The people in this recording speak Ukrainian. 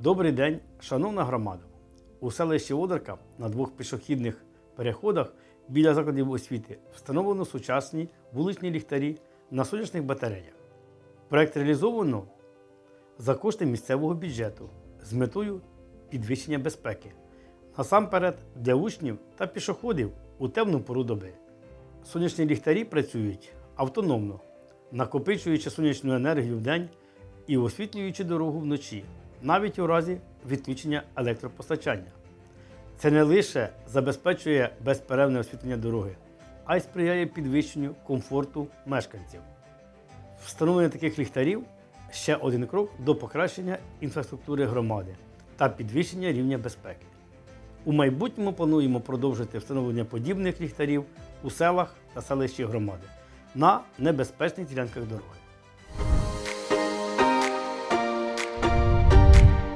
Добрий день, шановна громада. У селищі Одарка на двох пішохідних переходах біля закладів освіти встановлено сучасні вуличні ліхтарі на сонячних батареях. Проект реалізовано за кошти місцевого бюджету з метою підвищення безпеки. Насамперед для учнів та пішоходів у темну пору доби. Сонячні ліхтарі працюють автономно, накопичуючи сонячну енергію вдень і освітлюючи дорогу вночі, навіть у разі відключення електропостачання. Це не лише забезпечує безперервне освітлення дороги, а й сприяє підвищенню комфорту мешканців. Встановлення таких ліхтарів ще один крок до покращення інфраструктури громади та підвищення рівня безпеки. У майбутньому плануємо продовжити встановлення подібних ліхтарів у селах та селищі громади на небезпечних ділянках дороги.